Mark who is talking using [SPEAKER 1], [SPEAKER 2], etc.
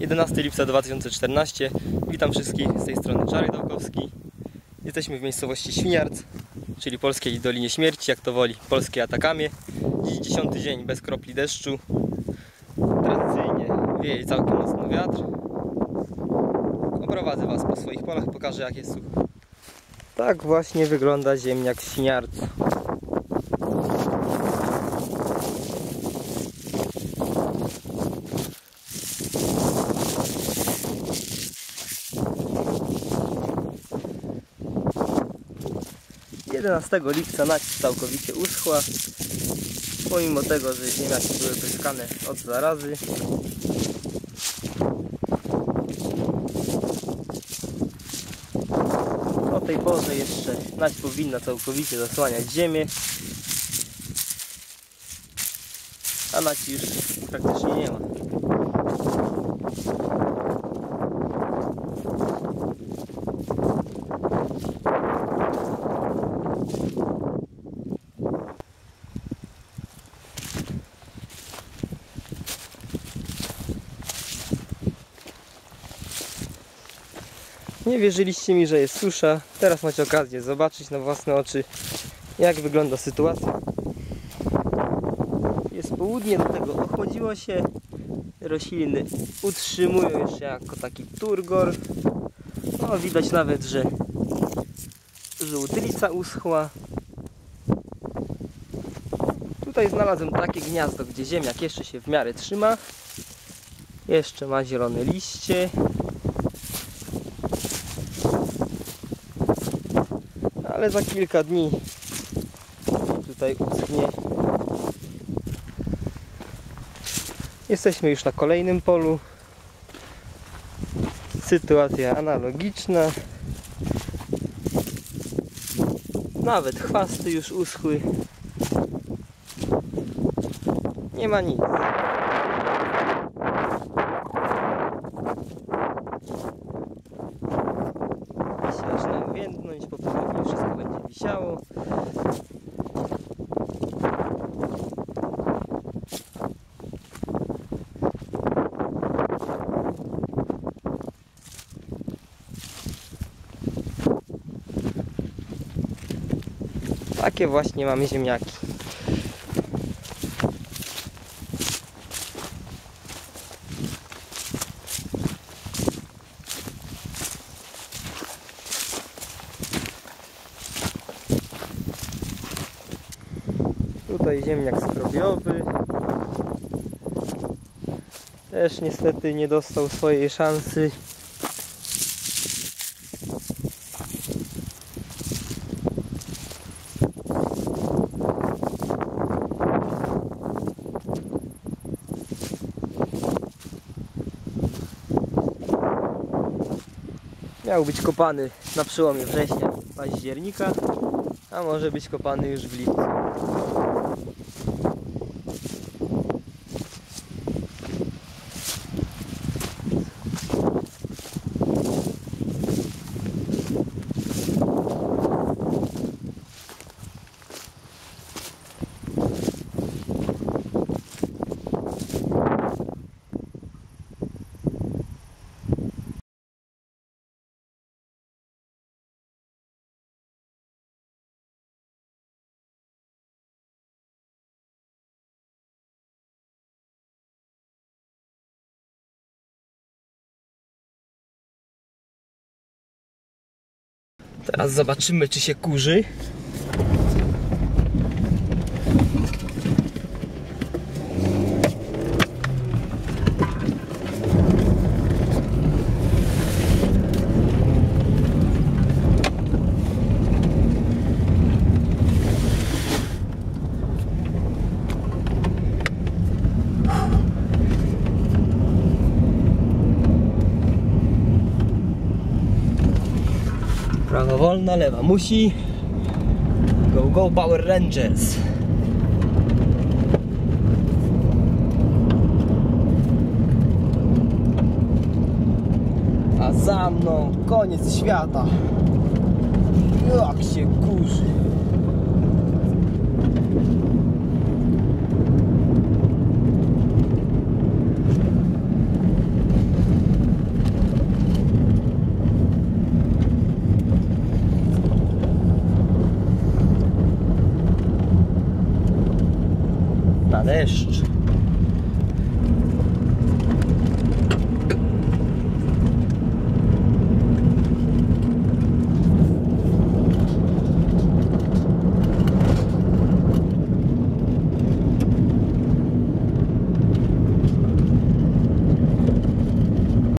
[SPEAKER 1] 11 lipca 2014. Witam wszystkich z tej strony Czarek Dałkowski. Jesteśmy w miejscowości Świniarc, czyli polskiej Dolinie Śmierci, jak to woli, polskiej Atakamie. Dziś dziesiąty dzień bez kropli deszczu. Tradycyjnie wieje całkiem mocno wiatr. Oprowadzę Was po swoich polach, pokażę jak jest sucho. Tak właśnie wygląda ziemniak w Świniarcu. Jedenastego lipca nacisk całkowicie uschła. Pomimo tego, że ziemniaki były pryskane od zarazy. O tej porze jeszcze nać powinna całkowicie zasłaniać ziemię. A naci już praktycznie nie ma. Nie wierzyliście mi, że jest susza. Teraz macie okazję zobaczyć na własne oczy, jak wygląda sytuacja. Jest południe, do tego ochłodziło się. Rośliny utrzymują jeszcze jako taki turgor. No, widać nawet, że żółtylica uschła. Tutaj znalazłem takie gniazdo, gdzie ziemniak jeszcze się w miarę trzyma. Jeszcze ma zielone liście. Ale za kilka dni tutaj uschnie. Jesteśmy już na kolejnym polu. Sytuacja analogiczna. Nawet chwasty już uschły. Nie ma nic. się zaczyna uwiędnąć, po prostu wisiało. Takie właśnie mamy ziemniaki. Tutaj ziemniak skrobiowy. Też niestety nie dostał swojej szansy. Miał być kopany na przełomie września października, a może być kopany już w lipcu. Teraz zobaczymy, czy się kurzy. Prawa wolna, lewa musi. Go, go Power Rangers. A za mną koniec świata. Jak się kurzy.
[SPEAKER 2] hasta.